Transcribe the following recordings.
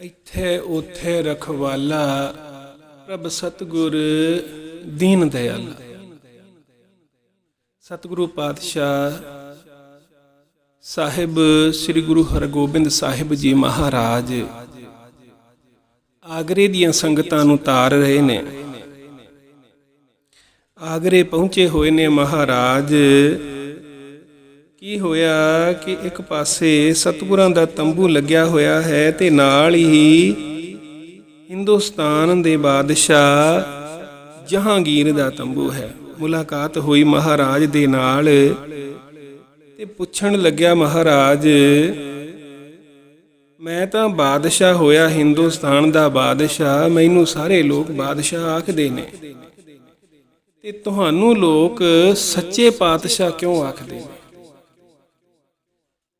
ਇੱਥੇ ਉਥੇ ਰਖਵਾਲਾ, ਪ੍ਰਭ ਸਤਗੁਰ, ਦੀਨ ਦਇਆਲਾ ਸਤਿਗੁਰੂ ਪਾਤਸ਼ਾਹ, ਸਾਹਿਬ ਸ੍ਰੀ ਗੁਰੂ ਹਰਗੋਬਿੰਦ ਸਾਹਿਬ ਜੀ ਮਹਾਰਾਜ, ਆਗਰੇ ਦੀਆਂ ਸੰਗਤਾਂ ਨੂੰ ਤਾਰ ਰਹੇ ਨੇ। ਆਗਰੇ ਪਹੁੰਚੇ ਹੋਏ ਨੇ ਮਹਾਰਾਜ। ਕੀ ਹੋਇਆ ਕਿ ਇੱਕ ਪਾਸੇ ਸਤਿਗੁਰਾਂ ਦਾ ਤੰਬੂ ਲੱਗਿਆ ਹੋਇਆ ਹੈ ਤੇ ਨਾਲ ਹੀ ਹਿੰਦੁਸਤਾਨ ਦੇ ਬਾਦਸ਼ਾਹ ਜਹਾਂਗੀਰ ਦਾ ਤੰਬੂ ਹੈ। ਮੁਲਾਕਾਤ ਹੋਈ ਮਹਾਰਾਜ ਦੇ ਨਾਲ ਤੇ ਪੁੱਛਣ ਲੱਗਿਆ ਮਹਾਰਾਜ, ਮੈਂ ਤਾਂ ਬਾਦਸ਼ਾਹ ਹੋਇਆ ਹਿੰਦੁਸਤਾਨ ਦਾ ਬਾਦਸ਼ਾਹ, ਮੈਨੂੰ ਸਾਰੇ ਲੋਕ ਬਾਦਸ਼ਾਹ ਆਖਦੇ ਨੇ। ਤੇ ਤੁਹਾਨੂੰ ਲੋਕ ਸੱਚੇ ਪਾਤਸ਼ਾਹ ਕਿਉਂ ਆਖਦੇ ਨੇ?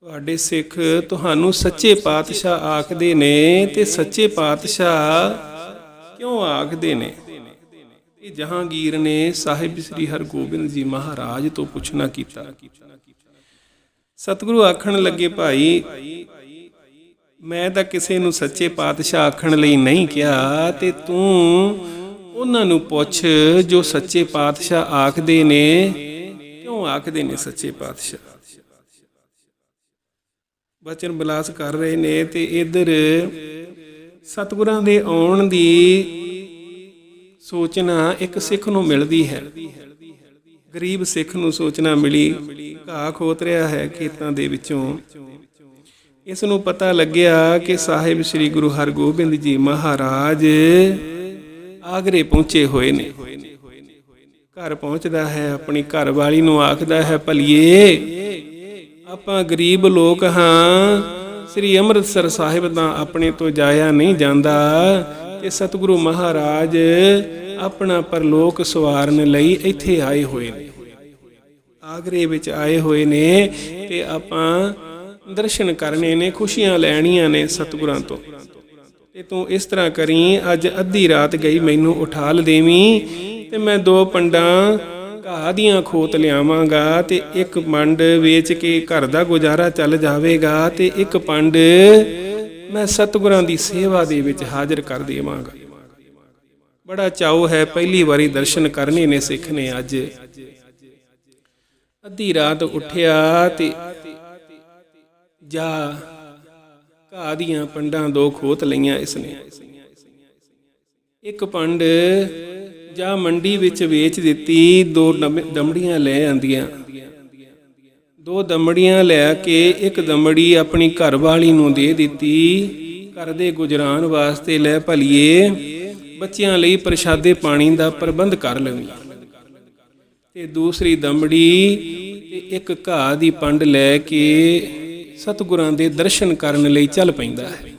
ਤੁਹਾਡੇ ਸਿੱਖ ਤੁਹਾਨੂੰ ਸੱਚੇ ਪਾਤਸ਼ਾਹ ਆਖਦੇ ਨੇ ਤੇ ਸੱਚੇ ਪਾਤਸ਼ਾਹ ਕਿਉਂ ਆਖਦੇ ਨੇ? ਇਹ ਜਹਾਂਗੀਰ ਨੇ ਸਾਹਿਬ ਸ੍ਰੀ ਹਰਗੋਬਿੰਦ ਜੀ ਮਹਾਰਾਜ ਤੋਂ ਪੁੱਛਣਾ ਕੀਤਾ। ਸਤਿਗੁਰੂ ਆਖਣ ਲੱਗੇ, ਭਾਈ, ਮੈਂ ਤਾਂ ਕਿਸੇ ਨੂੰ ਸੱਚੇ ਪਾਤਸ਼ਾਹ ਆਖਣ ਲਈ ਨਹੀਂ ਕਿਹਾ ਤੇ ਤੂੰ ਉਹਨਾਂ ਨੂੰ ਪੁੱਛ ਜੋ ਸੱਚੇ ਪਾਤਸ਼ਾਹ ਆਖਦੇ ਨੇ, ਕਿਉਂ ਆਖਦੇ ਨੇ ਸੱਚੇ ਪਾਤਸ਼ਾਹ? ਬਚਨ ਬਲਾਸ ਕਰ ਰਹੇ ਨੇ ਤੇ ਇਧਰ ਸਤਿਗੁਰਾਂ ਦੇ ਆਉਣ ਦੀ ਸੋਚਣਾ ਇੱਕ ਸਿੱਖ ਨੂੰ ਮਿਲਦੀ ਹੈ। ਗਰੀਬ ਸਿੱਖ ਨੂੰ ਸੋਚਣਾ ਮਿਲੀ, ਘਾਹ ਖੋਤ ਰਿਹਾ ਹੈ ਖੇਤਾਂ ਦੇ ਵਿੱਚੋਂ। ਇਸ ਨੂੰ ਪਤਾ ਲੱਗਿਆ ਕਿ ਸਾਹਿਬ ਸ੍ਰੀ ਗੁਰੂ ਹਰਗੋਬਿੰਦ ਜੀ ਮਹਾਰਾਜ ਆਗਰੇ ਪਹੁੰਚੇ ਹੋਏ ਨੇ। ਘਰ ਪਹੁੰਚਦਾ ਹੈ, ਆਪਣੀ ਘਰ ਵਾਲੀ ਨੂੰ ਆਖਦਾ ਹੈ, ਭਲੀਏ ਆਪਾਂ ਗਰੀਬ ਲੋਕ ਹਾਂ, ਸ੍ਰੀ ਅੰਮ੍ਰਿਤਸਰ ਸਾਹਿਬ ਦਾ ਆਪਣੇ ਤੋਂ ਜਾਇਆ ਨਹੀਂ ਜਾਂਦਾ ਤੇ ਸਤਿਗੁਰੂ ਮਹਾਰਾਜ ਆਪਣਾ ਪਰਲੋਕ ਸਵਾਰਨ ਲਈ ਇੱਥੇ ਆਏ ਹੋਏ ਨੇ। ਆਗਰੇ ਵਿੱਚ ਆਏ ਹੋਏ ਨੇ ਤੇ ਆਪਾਂ ਦਰਸ਼ਨ ਕਰਨੇ ਨੇ, ਖੁਸ਼ੀਆਂ ਲੈਣੀਆਂ ਨੇ ਸਤਿਗੁਰਾਂ ਤੋਂ। ਤੇ ਤੂੰ ਇਸ ਤਰ੍ਹਾਂ ਕਰੀ, ਅੱਜ ਅੱਧੀ ਰਾਤ ਗਈ, ਮੈਨੂੰ ਉਠਾਲ ਲ ਦੇਵੀਂ ਤੇ ਮੈਂ ਦੋ ਪੰਡਾਂ ਘਾਹ ਦੀਆਂ ਖੋਤ ਲਿਆਵਾਂਗਾ ਤੇ ਇੱਕ ਪੰਡ ਵੇਚ ਕੇ ਘਰ ਦਾ ਗੁਜ਼ਾਰਾ ਚੱਲ ਜਾਵੇਗਾ ਤੇ ਇੱਕ ਪੰਡ ਮੈਂ ਸਤਿਗੁਰਾਂ ਦੀ ਸੇਵਾ ਦੇ ਵਿੱਚ ਹਾਜ਼ਰ ਕਰ ਦੇਵਾਂਗਾ। ਬੜਾ ਚਾਉ ਹੈ ਪਹਿਲੀ ਵਾਰੀ ਦਰਸ਼ਨ ਕਰਨੇ ਨੇ ਸਿੱਖ ਨੇ ਅੱਜ। ਅੱਧੀ ਰਾਤ ਉੱਠਿਆ ਤੇ ਜਾ ਘਾਹ ਦੀਆਂ ਪੰਡਾਂ ਦੋ ਖੋਤ ਲਈਆਂ ਇਸਨੇ ਇੱਕ ਪੰਡ ਜਾਂ ਮੰਡੀ ਵਿੱਚ ਵੇਚ ਦਿੱਤੀ, ਦੋ ਦਮੜੀਆਂ ਲੈ ਆਂਦੀਆਂ। ਦੋ ਦਮੜੀਆਂ ਲੈ ਕੇ ਇੱਕ ਦਮੜੀ ਆਪਣੀ ਘਰਵਾਲੀ ਨੂੰ ਦੇ ਦਿੱਤੀ। ਘਰ ਦੇ ਗੁਜਰਾਨ ਵਾਸਤੇ ਲੈ ਭਲੀਏ, ਬੱਚਿਆਂ ਲਈ ਪ੍ਰਸ਼ਾਦੇ ਪਾਣੀ ਦਾ ਪ੍ਰਬੰਧ ਕਰ ਲਵੀਂ। ਤੇ ਦੂਸਰੀ ਦਮੜੀ ਤੇ ਇੱਕ ਘਾਹ ਦੀ ਪੰਡ ਲੈ ਕੇ ਸਤਿਗੁਰਾਂ ਦੇ ਦਰਸ਼ਨ ਕਰਨ ਲਈ ਚੱਲ ਪੈਂਦਾ ਹੈ।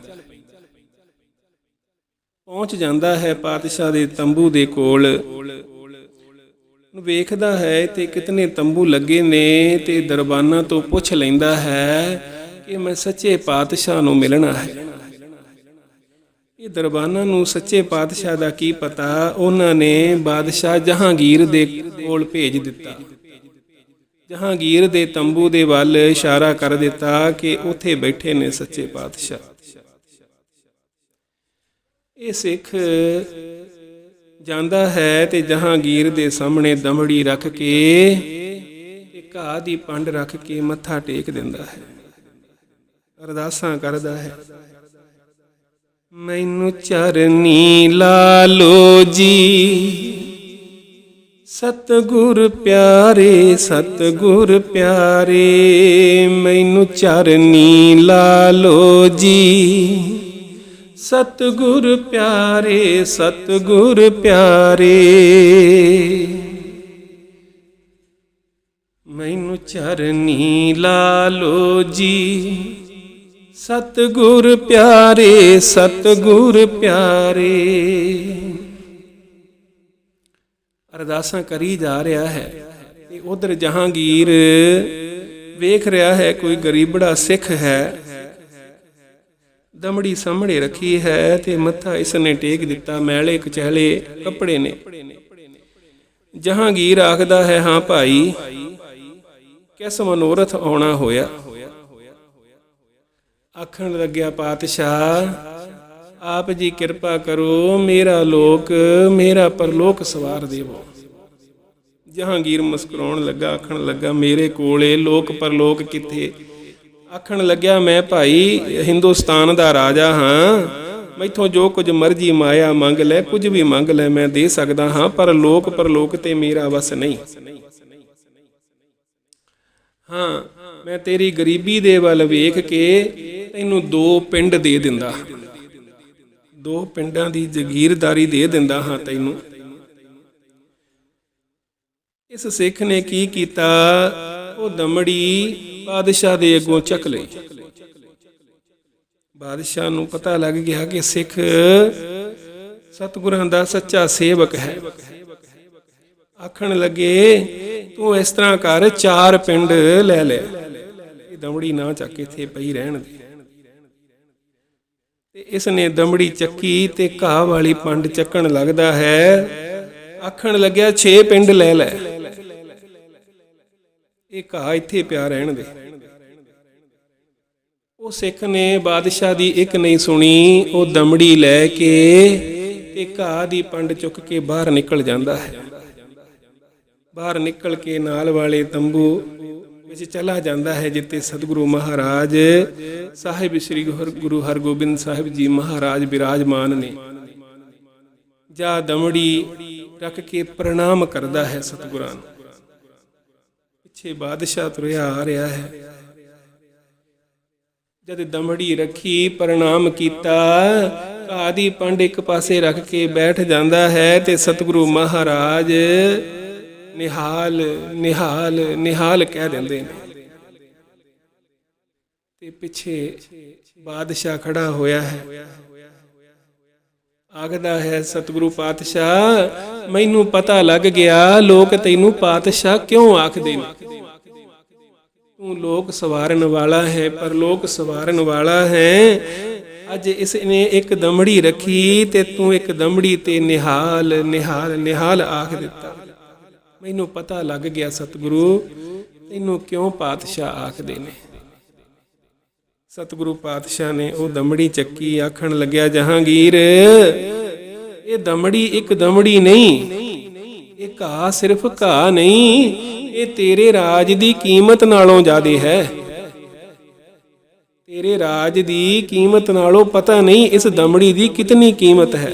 ਪਹੁੰਚ ਜਾਂਦਾ ਹੈ ਪਾਤਸ਼ਾਹ ਦੇ ਤੰਬੂ ਦੇ ਕੋਲ। ਵੇਖਦਾ ਹੈ ਤੇ ਕਿਤਨੇ ਤੰਬੂ ਲੱਗੇ ਨੇ ਤੇ ਦਰਬਾਨਾਂ ਤੋਂ ਪੁੱਛ ਲੈਂਦਾ ਹੈ ਕਿ ਮੈਂ ਸੱਚੇ ਪਾਤਸ਼ਾਹ ਨੂੰ ਮਿਲਣਾ ਹੈ। ਇਹ ਦਰਬਾਨਾਂ ਨੂੰ ਸੱਚੇ ਪਾਤਸ਼ਾਹ ਦਾ ਕੀ ਪਤਾ? ਉਹਨਾਂ ਨੇ ਬਾਦਸ਼ਾਹ ਜਹਾਂਗੀਰ ਦੇ ਕੋਲ ਭੇਜ ਦਿੱਤਾ। ਜਹਾਂਗੀਰ ਦੇ ਤੰਬੂ ਦੇ ਵੱਲ ਇਸ਼ਾਰਾ ਕਰ ਦਿੱਤਾ ਕਿ ਉੱਥੇ ਬੈਠੇ ਨੇ ਸੱਚੇ ਪਾਤਸ਼ਾਹ। ਇਹ ਸਿੱਖ ਜਾਂਦਾ ਹੈ ਤੇ ਜਹਾਂਗੀਰ ਦੇ ਸਾਹਮਣੇ ਦਮੜੀ ਰੱਖ ਕੇ ਤੇ ਘਾਹ ਦੀ ਪੰਡ ਰੱਖ ਕੇ ਮੱਥਾ ਟੇਕ ਦਿੰਦਾ ਹੈ। ਅਰਦਾਸਾਂ ਕਰਦਾ ਹੈ। ਮੈਨੂੰ ਚਰਨੀ ਲਾਲੋ ਜੀ, ਸਤਗੁਰ ਪਿਆਰੇ ਸਤਗੁਰ ਪਿਆਰੇ, ਮੈਨੂੰ ਚਰਨੀ ਲਾਲੋ ਜੀ। ਸਤਗੁਰ ਪਿਆਰੇ ਸਤਗੁਰ ਪਿਆਰੇ। ਮੈਨੂੰ ਚਰਨੀ ਲਾਲੋ ਜੀ। ਸਤਗੁਰ ਪਿਆਰੇ ਸਤਗੁਰ ਪਿਆਰੇ। ਅਰਦਾਸਾਂ ਕਰੀ ਜਾ ਰਿਹਾ ਹੈ ਤੇ ਉਧਰ ਜਹਾਂਗੀਰ ਵੇਖ ਰਿਹਾ ਹੈ, ਕੋਈ ਗਰੀਬੜਾ ਸਿੱਖ ਹੈ। ਦਮੜੀ ਸਾਹਮਣੇ ਰੱਖੀ ਹੈ ਤੇ ਮੱਥਾ ਇਸ ਨੇ ਟੇਕ ਦਿੱਤਾ, ਮੈਲੇ ਕਚਹਿਲੇ ਕੱਪੜੇ ਨੇ। ਜਹਾਂਗੀਰ ਆਖਦਾ ਹੈ, ਹਾਂ ਭਾਈ, ਕਿਸ ਮਨੋਰਥ ਆਉਣਾ ਹੋਇਆ? ਆਖਣ ਲੱਗਿਆ, ਪਾਤਸ਼ਾਹ, ਆਪ ਜੀ ਕਿਰਪਾ ਕਰੋ, ਮੇਰਾ ਲੋਕ, ਮੇਰਾ ਪਰਲੋਕ ਸਵਾਰ ਦੇਵੋ। ਜਹਾਂਗੀਰ ਮੁਸਕਰਾਉਣ ਲੱਗਾ, ਆਖਣ ਲੱਗਾ, ਮੇਰੇ ਕੋਲੇ ਲੋਕ ਪਰਲੋਕ ਕਿੱਥੇ? ਆਖਣ ਲੱਗਿਆ ਮੈਂ ਭਾਈ, ਹਿੰਦੁਸਤਾਨ ਦਾ ਰਾਜਾ ਹਾਂ। ਮੈਥੋਂ ਜੋ ਕੁਝ ਮਰਜ਼ੀ ਮਾਇਆ ਮੰਗ ਲੈ, ਕੁਝ ਵੀ ਮੰਗ ਲੈ, ਮੈਂ ਦੇ ਸਕਦਾ ਹਾਂ, ਪਰ ਲੋਕ ਪਰਲੋਕ ਤੇ ਮੇਰਾ ਵਸ ਨਹੀਂ। ਹਾਂ, ਮੈਂ ਤੇਰੀ ਗਰੀਬੀ ਦੇ ਵੱਲ ਵੇਖ ਕੇ ਤੈਨੂੰ ਦੋ ਪਿੰਡ ਦੇ ਦਿੰਦਾ। ਦੋ ਪਿੰਡਾਂ ਦੀ ਜ਼ਗੀਰਦਾਰੀ ਦੇ ਦਿੰਦਾ ਹਾਂ ਤੈਨੂੰ। ਇਸ ਸਿੱਖ ਨੇ ਕੀ ਕੀਤਾ? ਉਹ ਦਮੜੀ ਬਾਦਸ਼ਾਹ ਦੇ ਅੱਗੋਂ ਚੱਕ ਲਈ ਬਾਦਸ਼ਾਹ ਨੂੰ ਪਤਾ ਲੱਗ ਗਿਆ ਕਿ ਸਿੱਖ ਸਤਿਗੁਰਾਂ ਦਾ ਸੱਚਾ ਸੇਵਕ ਹੈ। ਆਖਣ ਲੱਗੇ, ਤੂੰ ਇਸ ਤਰ੍ਹਾਂ ਕਰ, ਚਾਰ ਪਿੰਡ ਲੈ ਲੈ। ਇਹ ਦਮੜੀ ਨਾ ਚੱਕ ਕੇ ਇੱਥੇ ਪਈ ਰਹਿਣ ਦੇ। ਤੇ ਇਸ ਨੇ ਦਮੜੀ ਚੱਕੀ ਤੇ ਘਾਹ ਵਾਲੀ ਪੰਡ ਚੱਕਣ ਲੱਗਦਾ ਹੈ। ਆਖਣ ਲੱਗਿਆ 6 ਪਿੰਡ ਲੈ ਲੈ। ਇਹ ਘਾਹ ਇੱਥੇ ਪਿਆ ਰਹਿਣ ਦੇ ਉਹ ਸਿੱਖ ਨੇ ਬਾਦਸ਼ਾਹ ਦੀ ਇੱਕ ਨਹੀਂ ਸੁਣੀ, ਉਹ ਦਮੜੀ ਲੈ ਕੇ ਤੇ ਘਾਹ ਦੀ ਪੰਡ ਚੁੱਕ ਕੇ ਬਾਹਰ ਨਿਕਲ ਜਾਂਦਾ ਹੈ। ਬਾਹਰ ਨਿਕਲ ਕੇ ਨਾਲ ਵਾਲੇ ਤੰਬੂ ਵਿੱਚ ਚਲਾ ਜਾਂਦਾ ਹੈ, ਜਿੱਥੇ ਸਤਿਗੁਰੂ ਮਹਾਰਾਜ ਸਾਹਿਬ ਸ੍ਰੀ ਗੁਰ- ਗੁਰੂ ਹਰਗੋਬਿੰਦ ਸਾਹਿਬ ਜੀ ਮਹਾਰਾਜ ਬਿਰਾਜਮਾਨ ਨੇ। ਜਾ ਦਮੜੀ ਰੱਖ ਕੇ ਪ੍ਰਣਾਮ ਕਰਦਾ ਹੈ ਸਤਿਗੁਰਾਂ ਨੂੰ। ਪਿੱਛੇ ਬਾਦਸ਼ਾਹ ਤੁਰਿਆ ਆ ਰਿਹਾ ਹੈ। ਜਦ ਦਮੜੀ ਰੱਖੀ, ਪ੍ਰਣਾਮ ਕੀਤਾ, ਘਾਹ ਦੀ ਪੰਡ ਇੱਕ ਪਾਸੇ ਰੱਖ ਕੇ ਬੈਠ ਜਾਂਦਾ ਹੈ ਤੇ ਸਤਿਗੁਰੂ ਮਹਾਰਾਜ ਨਿਹਾਲ ਨਿਹਾਲ ਨਿਹਾਲ ਕਹਿ ਦਿੰਦੇ ਨੇ। ਤੇ ਪਿੱਛੇ ਬਾਦਸ਼ਾਹ ਖੜਾ ਹੋਇਆ ਹੈ। ਆਖਦਾ ਹੈ, ਸਤਿਗੁਰੂ ਪਾਤਸ਼ਾਹ, ਮੈਨੂੰ ਪਤਾ ਲੱਗ ਗਿਆ, ਲੋਕ ਤੈਨੂੰ ਪਾਤਸ਼ਾਹ ਕਿਉਂ ਆਖਦੇ ਨੇ? ਤੂੰ ਲੋਕ ਸਵਾਰਨ ਵਾਲਾ ਹੈ, ਪਰ ਲੋਕ ਸਵਾਰਨ ਵਾਲਾ ਹੈ। ਅੱਜ ਇਸ ਨੇ ਇੱਕ ਦਮੜੀ ਰੱਖੀ ਤੇ ਤੂੰ ਇੱਕ ਦਮੜੀ ਤੇ ਨਿਹਾਲ ਨਿਹਾਲ ਨਿਹਾਲ ਆਖ ਦਿੱਤਾ। ਮੈਨੂੰ ਪਤਾ ਲੱਗ ਗਿਆ ਸਤਿਗੁਰੂ, ਤੈਨੂੰ ਕਿਉਂ ਪਾਤਸ਼ਾਹ ਆਖਦੇ ਨੇ? ਸਤਿਗੁਰੂ ਪਾਤਸ਼ਾਹ ਨੇ ਉਹ ਦਮੜੀ ਚੱਕੀ, ਆਖਣ ਲੱਗਿਆ, ਜਹਾਂਗੀਰ, ਇਹ ਦਮੜੀ ਇੱਕ ਦਮੜੀ ਨਹੀਂ, ਇਹ ਘਾਹ ਸਿਰਫ ਘਾਹ ਨਹੀਂ ਇਹ ਤੇਰੇ ਰਾਜ ਦੀ ਕੀਮਤ ਨਾਲੋਂ ਜ਼ਿਆਦਾ ਹੈ। ਤੇਰੇ ਰਾਜ ਦੀ ਕੀਮਤ ਨਾਲੋਂ ਪਤਾ ਨਹੀਂ ਇਸ ਦਮੜੀ ਦੀ ਕਿਤਨੀ ਕੀਮਤ ਹੈ।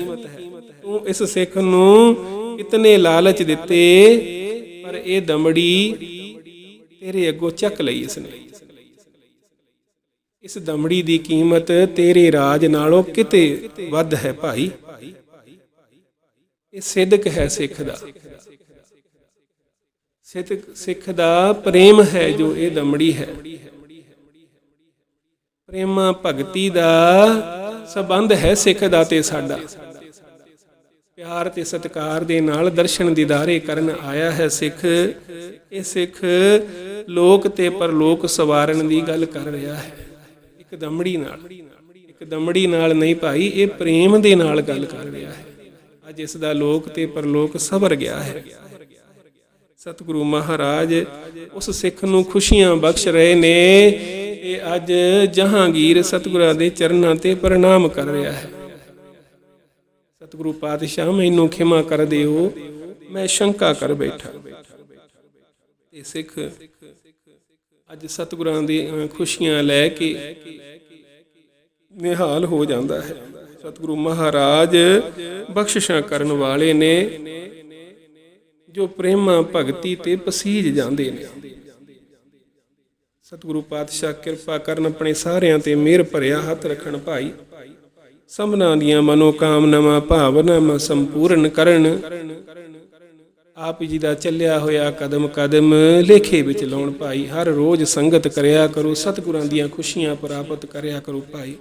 ਤੂੰ ਇਸ ਸਿੱਖ ਨੂੰ ਕਿਤਨੇ ਲਾਲਚ ਦਿੱਤੇ, ਪਰ ਇਹ ਦਮੜੀ ਤੇਰੇ ਅੱਗੋਂ ਚੱਕ ਲਈ ਇਸਨੇ। ਇਸ ਦਮੜੀ ਦੀ ਕੀਮਤ ਤੇਰੇ ਰਾਜ ਨਾਲੋਂ ਕਿਤੇ ਵੱਧ ਹੈ ਭਾਈ। ਇਹ ਸਿੱਧਕ ਹੈ ਸਿੱਖ ਦਾ। ਸਿੱਖ ਸਿੱਖ ਦਾ ਪ੍ਰੇਮ ਹੈ ਜੋ ਇਹ ਦਮੜੀ ਹੈ। ਪ੍ਰੇਮਾ ਭਗਤੀ ਦਾ ਸਬੰਧ ਹੈ ਸਿੱਖ ਦਾ ਤੇ ਸਾਡਾ। ਪਿਆਰ ਤੇ ਸਤਿਕਾਰ ਦੇ ਨਾਲ ਦਰਸ਼ਨ ਦੀਦਾਰੇ ਕਰਨ ਆਇਆ ਹੈ ਸਿੱਖ। ਇਹ ਸਿੱਖ ਲੋਕ ਤੇ ਪਰਲੋਕ ਸਵਾਰਨ ਦੀ ਗੱਲ ਕਰ ਰਿਹਾ ਹੈ। ਇੱਕ ਦਮੜੀ ਨਾਲ, ਇੱਕ ਦਮੜੀ ਨਾਲ ਨਹੀਂ ਭਾਈ, ਇਹ ਪ੍ਰੇਮ ਦੇ ਨਾਲ ਗੱਲ ਕਰ ਰਿਹਾ ਹੈ। ਅੱਜ ਇਸ ਦਾ ਲੋਕ ਤੇ ਪਰਲੋਕ ਸਬਰ ਗਿਆ ਹੈ। ਸਤਿਗੁਰੂ ਮਹਾਰਾਜ, ਉਸ ਸਿੱਖ ਨੂੰ ਖੁਸ਼ੀਆਂ ਬਖਸ਼ ਰਹੇ ਨੇ। ਇਹ ਅੱਜ ਜਹਾਂਗੀਰ ਸਤਿਗੁਰਾਂ ਦੇ ਚਰਨਾਂ ਤੇ ਪ੍ਰਣਾਮ ਕਰ ਰਿਹਾ ਹੈ। ਸਤਿਗੁਰੂ ਪਾਤਸ਼ਾਹ, ਮੈਨੂੰ ਖਿਮਾ ਕਰ ਦਿਓ, ਮੈਂ ਸ਼ੰਕਾ ਕਰ ਬੈਠਾ। ਇਹ ਸਿੱਖ, ਅੱਜ ਸਤਿਗੁਰਾਂ ਦੀ ਖੁਸ਼ੀਆਂ ਲੈ ਕੇ ਨਿਹਾਲ ਹੋ ਜਾਂਦਾ ਹੈ। ਸਤਿਗੁਰੂ ਮਹਾਰਾਜ ਬਖਸ਼ਿਸ਼ਾਂ ਕਰਨ ਵਾਲੇ ਨੇ। ਜੋ ਪ੍ਰੇਮਾ ਭਗਤੀ ਤੇ ਪਸੀਜ ਜਾਂਦੇ ਨੇ। ਸਤਿਗੁਰੂ ਪਾਤਸ਼ਾਹ ਕਿਰਪਾ ਕਰਨ ਆਪਣੇ ਸਾਰਿਆਂ ਤੇ ਮਿਹਰ ਭਰਿਆ ਹੱਥ ਰੱਖਣ ਭਾਈ। ਸਭਨਾਂ ਦੀਆਂ ਮਨੋ ਕਾਮਨਾਵਾਂ ਭਾਵਨਾਵਾਂ ਸੰਪੂਰਨ ਕਰਨ। ਆਪ ਜੀ ਦਾ ਚੱਲਿਆ ਹੋਇਆ ਕਦਮ ਕਦਮ ਲੇਖੇ ਵਿੱਚ ਲਾਉਣ ਭਾਈ। ਹਰ ਰੋਜ਼ ਸੰਗਤ ਕਰਿਆ ਕਰੋ, ਸਤਿਗੁਰਾਂ ਦੀਆਂ ਖੁਸ਼ੀਆਂ ਪ੍ਰਾਪਤ ਕਰਿਆ ਕਰੋ ਭਾਈ।